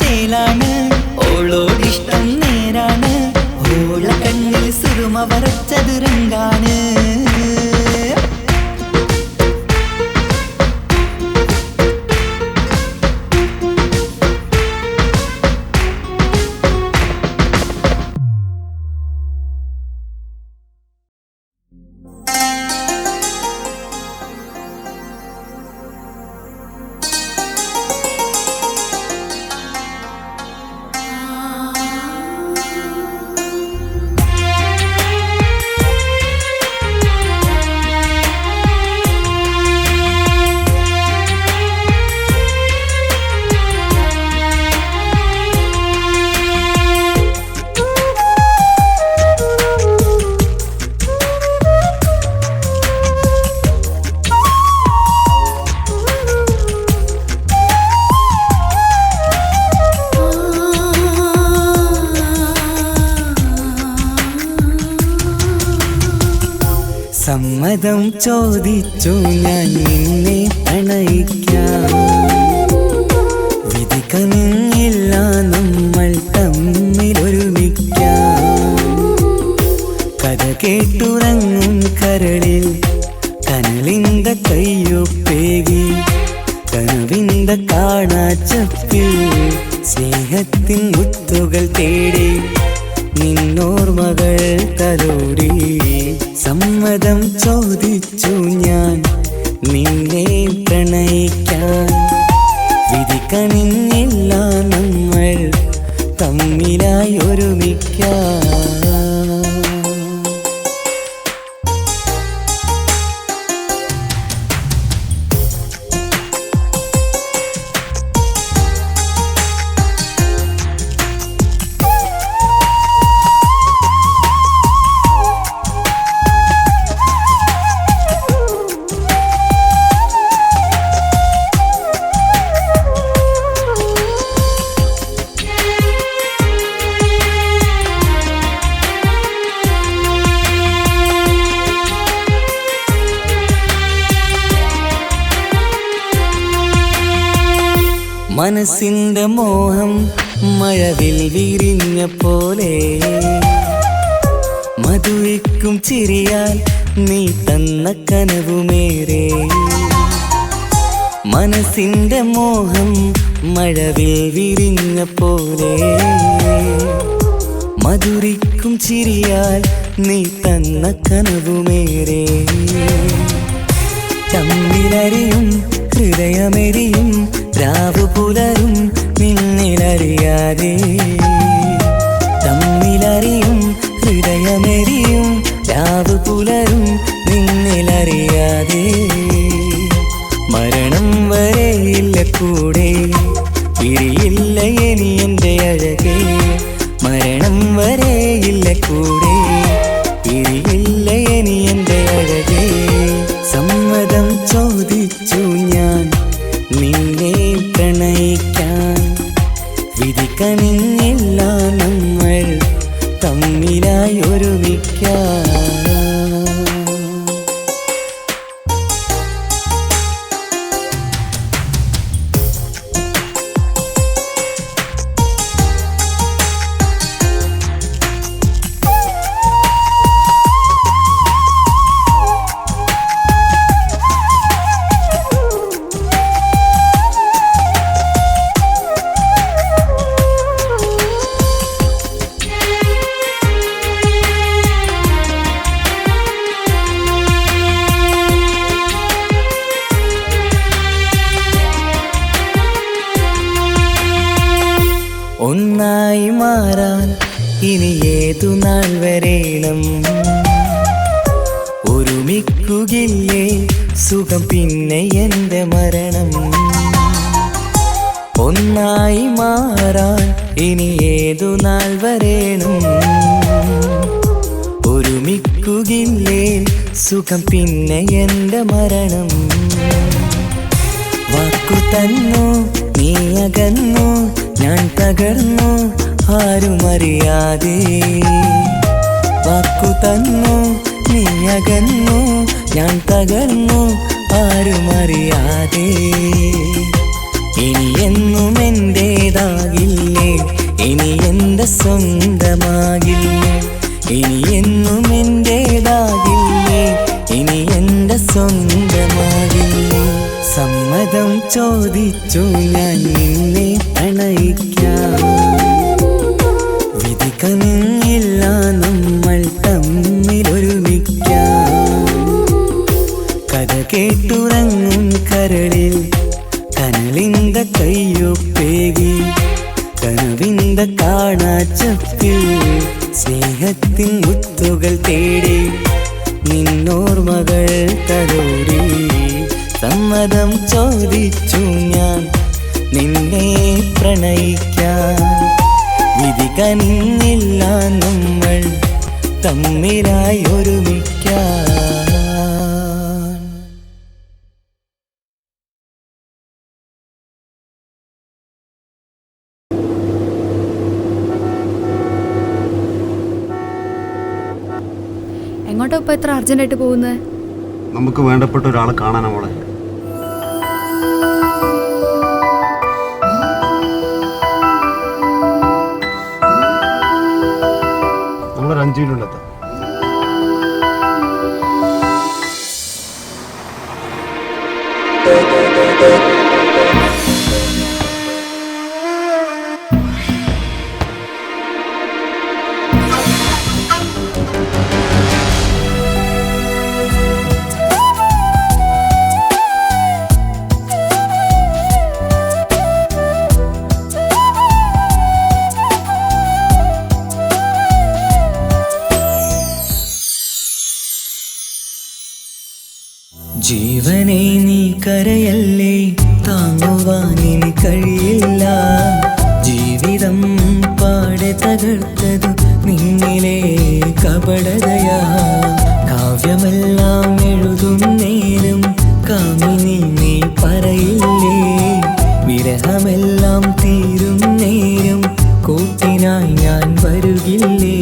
ചേലാണ്. ഓളോടിഷ്ടം നേരാണ്. ഓള കണ്ണിൽ സുറുമ വരച്ചത് যদি চুনাই മനസ്സിന്റെ മോഹം മഴവിൽ വിരിഞ്ഞ പോലെ. മധുവിക്കും ചിരിയാൽ നീ തന്ന കനവുമേറെ. മനസ്സിന്റെ മോഹം മഴവിൽ വിരിഞ്ഞ പോലെ. മധുരിക്കും ചിരിയാൽ നീ തന്ന കനവുമേറെ. തമ്മിലറിയും ഹൃദയമെരിയും രാവു പുലരും നിന്നിലറിയാതെ തമ്മിലറിയും ഹൃദയമെരിയും രാവ് പുലരും നിന്നിലറിയാതെ. മരണം വരെയില്ല കൂടെ. സുഖം പിന്നെ എന്റെ മരണം. വാക്കു തന്നു നീ അകന്നു ഞാൻ തകർന്നു ആരും അറിയാതെ വാക്കു തന്നു നീ അകന്നു ഞാൻ തകർന്നു ആരും അറിയാതെ ഇനി എന്നും എന്റേതാകില്ലേ ഇനി എന്റെ സ്വന്തമാകില്ലേ? ഇനി എന്നും എന്റേതാകില്ലേ സ്വന്തമാകില്ലേ സമ്മതം ചോദിച്ചു ഞാൻ നിന്നെ പ്രണയിക്കാം. തലോടി സമ്മതം ചോദിച്ചു ഞാൻ. നിന്നെ പ്രണയിക്കാൻ വിധി കനിഞ്ഞില്ല നമ്മൾ തമ്മിലായി ഒരുമിക്കാൻ. എങ്ങോട്ടാ ഇപ്പൊ എത്ര അർജന്റായിട്ട് പോകുന്നത് നമുക്ക് വേണ്ടപ്പെട്ട ഒരാളെ കാണാൻ അവളെ നമ്മളൊരു അഞ്ചു മിനിറ്റ് വരുകില്ലേ?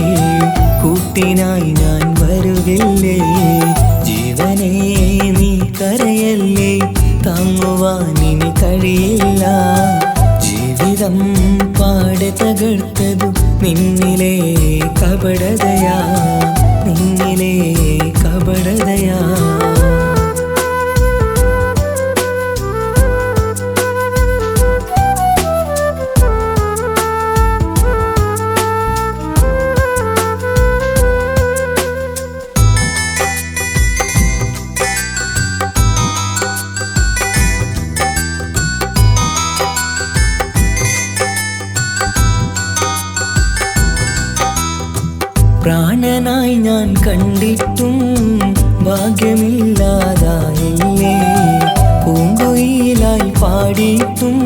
കൂട്ടിനായി ഞാൻ വരുകില്ലേ? ജീവനെ നീ കരയല്ലേ? താങ്ങുവാനിനി കഴിയില്ല. ജീവിതം പാടെ തകർത്തതു നിന്നിലെ കപടതയാ. നിന്നിലെ കപടതയാ. ഞാൻ കണ്ടിട്ടും ഭാഗ്യമില്ലാതായില്ലേ? പൂങ്കുയിലായി പാടിയിട്ടും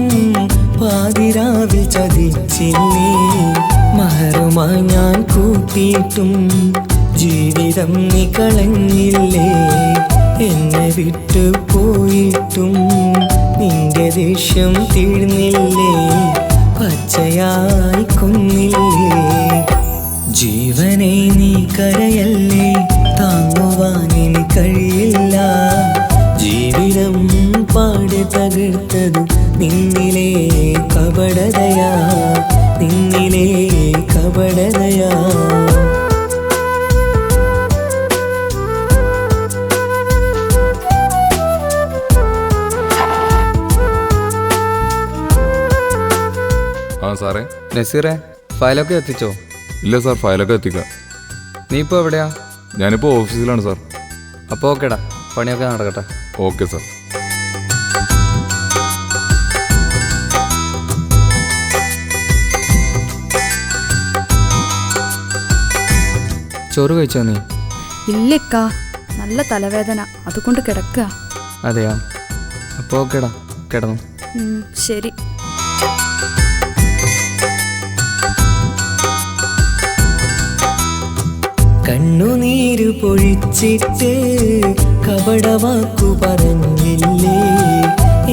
പാതിരാവിൽ ചതിച്ചില്ലേ? മഹറുമായി ഞാൻ കൂട്ടിയിട്ടും ജീവിതം നികളഞ്ഞില്ലേ? എന്നെ വിട്ടു പോയിട്ടും നിന്റെ ദേഷ്യം തീർന്നില്ലേ? പച്ചയായി കൊന്നില്ലേ? ജീവനെ നീ കരയല്ലേ? താങ്ങുവാൻ ഇനി കഴിയില്ല. ജീവിതം പാടി തകർത്തത് നിന്നിലെ കപടതയാ. നിന്നിലെ കപടതയാ. ആ സാറേ. നസീറെ ഫയലൊക്കെ എത്തിച്ചോ? ഇല്ല സാർ ഫയലൊക്കെ എത്തിക്കാം. നീ ഇപ്പോൾ എവിടെയാ? ഞാനിപ്പോൾ ഓഫീസിലാണ് സാർ. അപ്പോൾ ഓക്കേടാ. പണിയൊക്കെ നടക്കട്ടെ. Okay sir. ചോറ് കഴിച്ചോ നീ? ഇല്ലക്കാ നല്ല തലവേദന. അതുകൊണ്ട് കിടക്കുക അതെയാ? അപ്പോൾ ഓക്കേടാ. കിടന്നു. ശരി. കണ്ണുനീര് പൊഴിച്ചിട്ട് കപടവാക്കു പറഞ്ഞില്ലേ?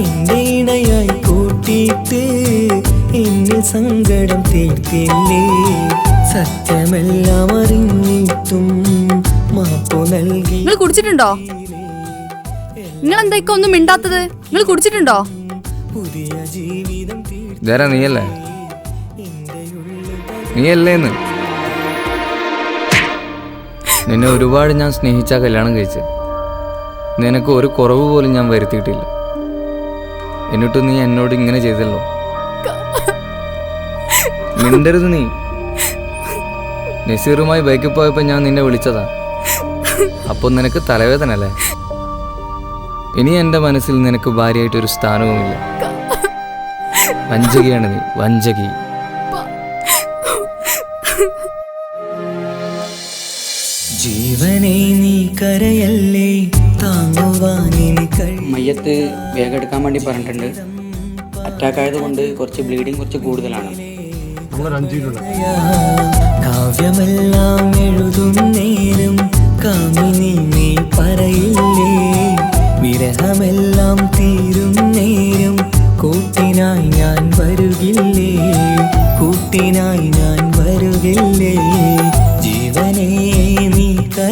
എന്റെ ഇണയായി കൂട്ടിയിട്ട് എന്നിൽ സങ്കടം തീർത്തില്ലേ? സത്യമെല്ലാം അറിഞ്ഞിട്ടും മാപ്പു നൽകി നിങ്ങൾ കുടിച്ചിട്ടുണ്ടോ? നിങ്ങൾ എന്തൊക്കെ ഒന്നും മിണ്ടാത്തത്? നിങ്ങൾ കുടിച്ചിട്ടുണ്ടോ? പുതിയ ജീവിതം നീയല്ലേ? നീയല്ലേന്ന്? നിന്നെ ഒരുപാട് ഞാൻ സ്നേഹിച്ച കല്യാണം കഴിച്ച്. നിനക്ക് ഒരു കുറവ് പോലും ഞാൻ വരുത്തിയിട്ടില്ല. എന്നിട്ട് നീ എന്നോട് ഇങ്ങനെ ചെയ്തല്ലോ. മിണ്ടരുത് നീ. നസീറുമായി ബൈക്കിൽ പോയപ്പോൾ ഞാൻ നിന്നെ വിളിച്ചതാ. അപ്പോൾ നിനക്ക് തലവേദന അല്ലേ? ഇനി എന്റെ മനസ്സിൽ നിനക്ക് ഭാര്യയായിട്ടൊരു സ്ഥാനവുമില്ല. വഞ്ചകിയാണ് നീ. വഞ്ചകി. ജീവനെ നീ കരയല്ലേ? താങ്ങുവാൻ മയ്യത്ത് വേഗം എടുക്കാൻ വേണ്ടി പറഞ്ഞിട്ടുണ്ട്. അറ്റാക്ക് ആയതുകൊണ്ട് കുറച്ച് ബ്ലീഡിങ് കുറച്ച് കൂടുതലാണ്. കാവ്യമെല്ലാം കാമിനി നീ പറയില്ലേ? വിരഹമെല്ലാം തീരും നേരം കൂട്ടിനായി ഞാൻ വരുകില്ലേ? കൂട്ടിനായി ഞാൻ വരുകില്ലേ? ജീവനെ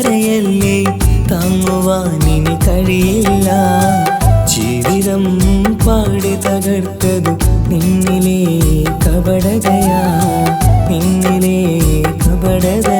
കരയല്ലേ? താങ്ങുവാൻ ഇനി കഴിയില്ല. ജീവിതം പാടി തകർത്തത് നിന്നിലേ കപടതയാ. നിന്നിലേ കപടതയാ.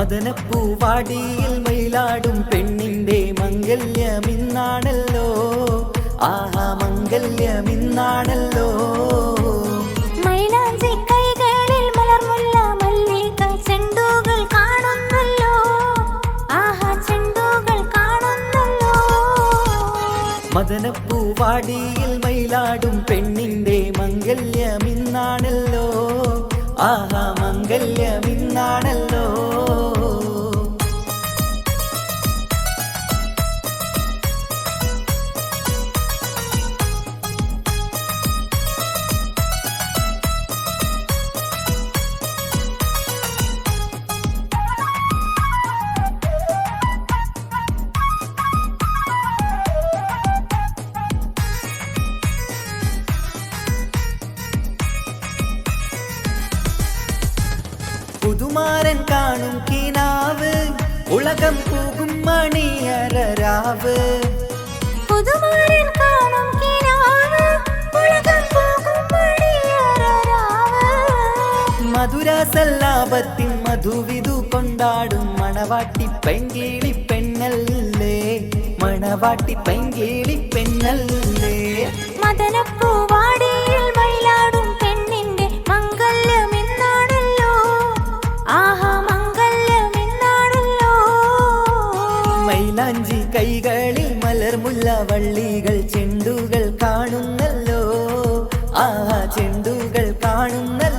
മദനപ്പൂവാടിയിൽ മയിലാടും പെണ്ണിന്റെ മംഗല്യമിന്നാണല്ലോ. ആഹാ മംഗല്യമിന്നാണല്ലോ. മദനപ്പൂവാടിയിൽ മയിലാടും പെണ്ണിന്റെ മംഗല്യമിന്നാണല്ലോ. ആഹാ മംഗല്യമിന്നാണല്ലോ. மணியராவு புதுமாரின் காணும் கிராவு உலகம் போகும் மணியராவு மதுராசல்லாபத்தின் மதுவிது கொண்டாடும் மணவாட்டி பெங்கேலி பெண்ணல்லே. மணவாட்டி பெங்கேலி பெண்ணல்லே. மதனப்பூவா മൈലാഞ്ചി കൈകളിൽ മലർമുല്ല വള്ളികൾ ചെണ്ടുകൾ കാണുന്നല്ലോ. ആ ചെണ്ടുകൾ കാണുന്നല്ലോ.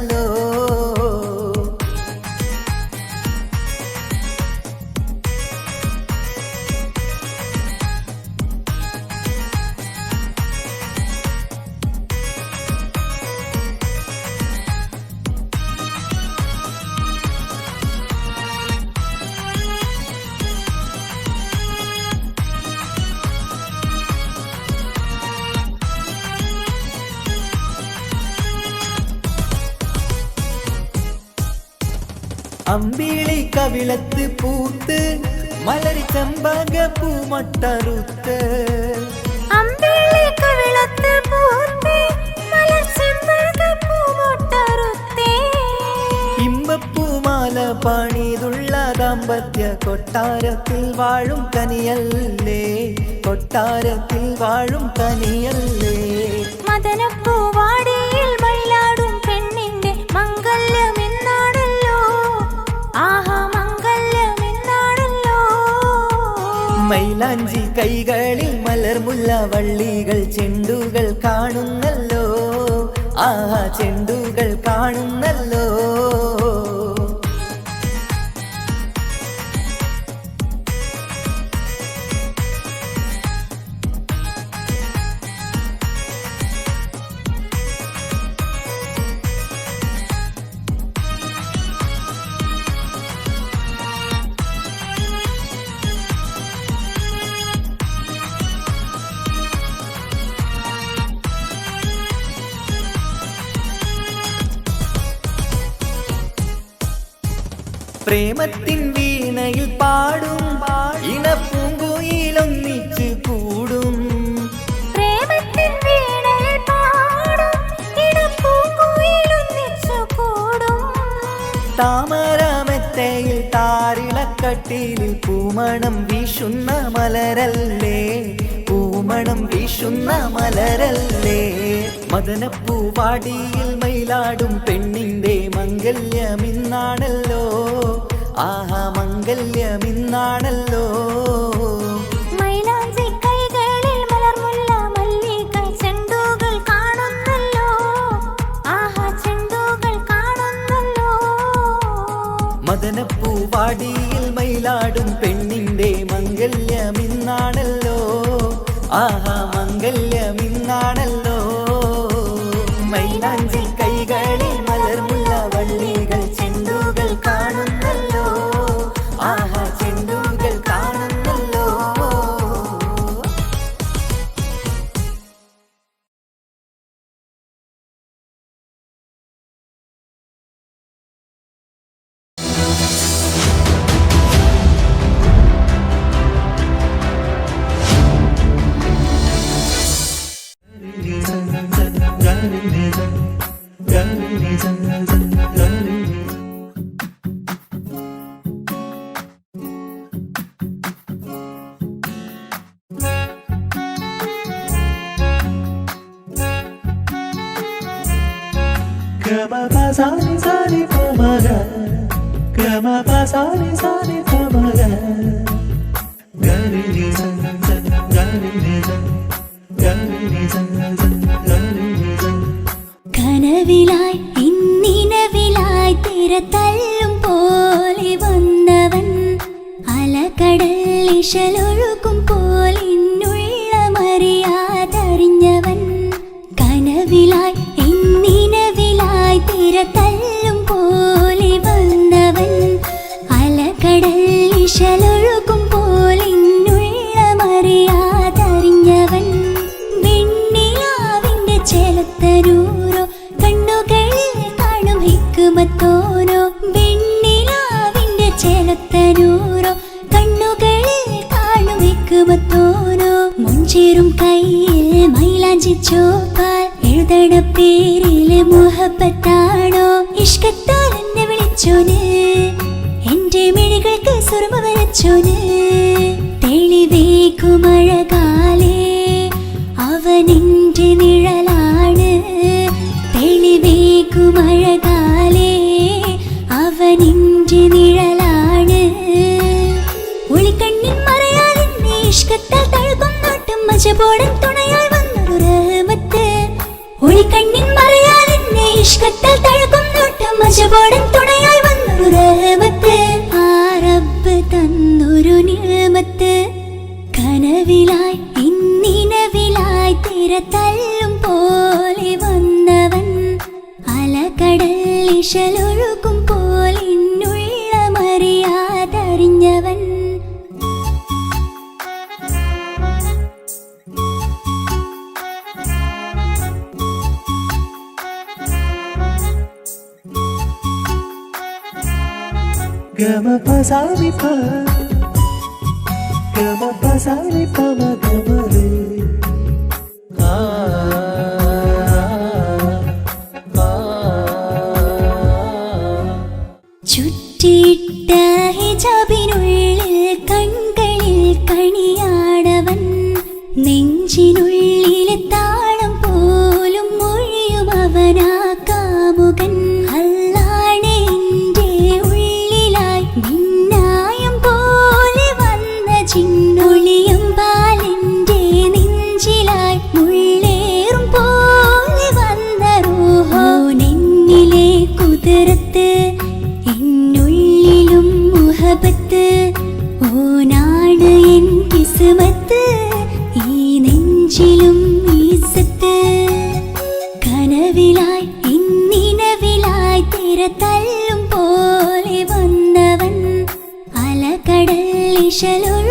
പൂത്ത് മലരി ചമ്പക പൂ മട്ടറുത്ത് ഇമ്പൂമാല ഇമ്പപ്പൂമാല പണിതുള്ള ദാമ്പത്യ കൊട്ടാരത്തിൽ വാഴും കനിയല്ലേ? കൊട്ടാരത്തിൽ വാഴും കനിയല്ലേ? മദനപ്പൂവാടിയിൽ മൈലാഞ്ചി കൈകളിൽ മലർമുല്ല വള്ളികൾ ചെണ്ടുകൾ കാണുന്നല്ലോ. ആ ചെണ്ടുകൾ കാണുന്നല്ലോ. പ്രേമത്തിൻ വീണയിൽ പാടും. ഇണപ്പൂങ്കുയിലൊന്നിച്ച് കൂടും. പ്രേമത്തിൻ വീണയിൽ പാടും. ഇടപ്പൂങ്കുയിലൊന്നിച്ചു കൂടും. താമരാമത്തയിൽ താരിളക്കട്ടിലിൽ പൂമണം വീശുന്ന മലരല്ലേ? പൂമണം വീശുന്ന മലരല്ലേ? മദനപ്പൂവാടിയിൽ മയിലാടും പെണ്ണിന്റെ മംഗല്യമിന്നാണല്ലോ? ആഹാ മംഗല്യമിന്നാണല്ലോ. മദനപ്പൂവാടിയിൽ മയിലാടും പെണ്ണിന്റെ മംഗല്യമിന്നാണല്ലോ. ആഹാ തല്ലും പോലെ വന്നവൻ അലകടൽ ഇശലൊഴുകും പോലെ മറിയാതറിഞ്ഞവൻ വെണ്ണിയാവിന്റെ ചെലത്തരൂരോ കണ്ണുകളിൽ കാണും ഹിക്കുമത്തോരോ ചെലത്തരൂരോ കണ്ണുകളിൽ കാണും മുഞ്ചേറും കയ്യിൽ മൈലാഞ്ചി ചോപ്പാൽ എഴുതണ പേരിലെ മുഹപ്പത്താൽ എന്നെ വിളിച്ചോന് എന്റെ മിഴികൾക്ക് സുറുമ വരച്ചോന്. തെളിവേക്കുമഴകാലേ അവനിന്റെ നിഴലാണ്. തെളിവേക്കുമഴകാലേ അവനിന്റെ നിഴലാണ്. ഒളിക്കണ്ണിൻ മറയാലെന്നെ ഇഷ്കത്താൽ തഴുകും നോട്ടും മജബോടൻ തുണയായി വന്നൊരു ഒളിക്കണ്ണിൻ മറയാലെന്നെ ഇഷ്കത്താൽ തഴുകും നോട്ടും മജബോടൻ തുണയായി ഇശലൊഴുകും പോലിന്നുള്ള മറിയാതറിഞ്ഞവൻ ഗമ പസാനി പ ഗമ പസാനി പമ ഗമ ആ കിസ്മത്ത് ഈ നെഞ്ചിലും ഈസത്ത് കനവിലായി ഇന്നിനവിലായി തിര പോലെ വന്നവൻ അലകടൽ ഇശലൊഴുകും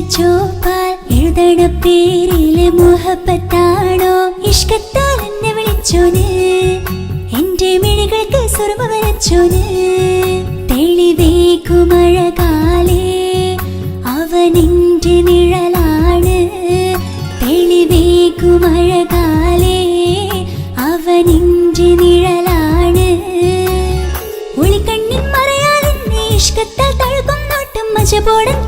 ചോപ്പാൽ എഴുതണ പേരിൽ മുഹബത്താണോ? ഇഷ്കത്താൽ എന്നെ വിളിച്ചോന്. എന്റെ മിഴികൾക്ക് സുറുമ വരച്ചോന്. തെളിവേക്കുമഴകാലേ അവനിന്റെ നിഴലാണ്. തെളിവേക്കുമഴകാലേ അവനിന്റെ നിഴലാണ്. ഒളിക്കണ്ണിൻ മറയാലെന്നെ ഇഷ്കത്താൽ തഴുകും നോട്ടും മജബോടൻ